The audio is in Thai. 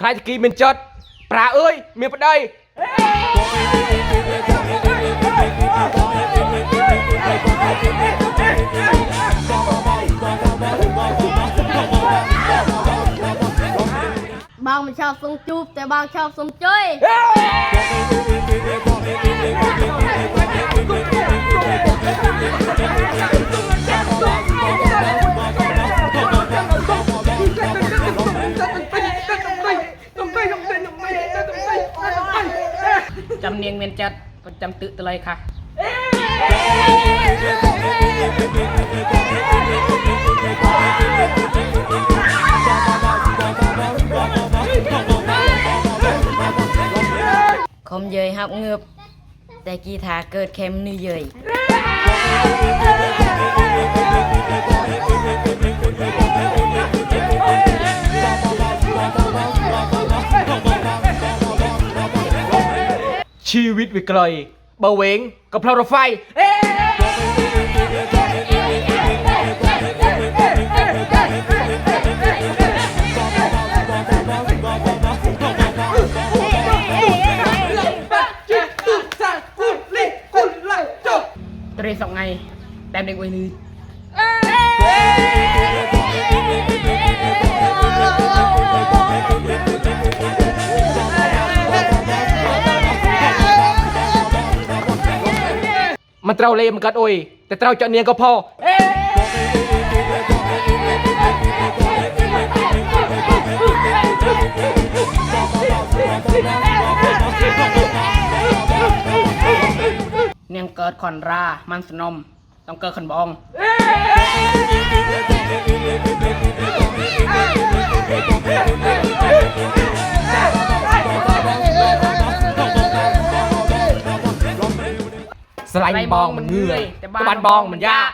ខ្លាចតគីមានចិត្តប្រាអើយមានប្តី បងមិនชอบសុំจูបតែបងชอบសុំជួយ จำเนียงเมียนจัดประจำตึกตะไลค่ะ คมเยยฮับเงือบแต่กีทาเกิดเข็มนี่เยย ชีวิตวิกลอยเบาเวงกับพลารถไฟ เอ๊ะตรีสองไง แต่เด็กวัยนี้ มันเตาเลยมันกัดโอ้ยแต่เตาจะเนียงก็พอเอเนียงเกิดคอนรา มันสนม ต้องเกิดคอนบอง สไลด์บองมันเงื่อยแต่บานบองมันยาก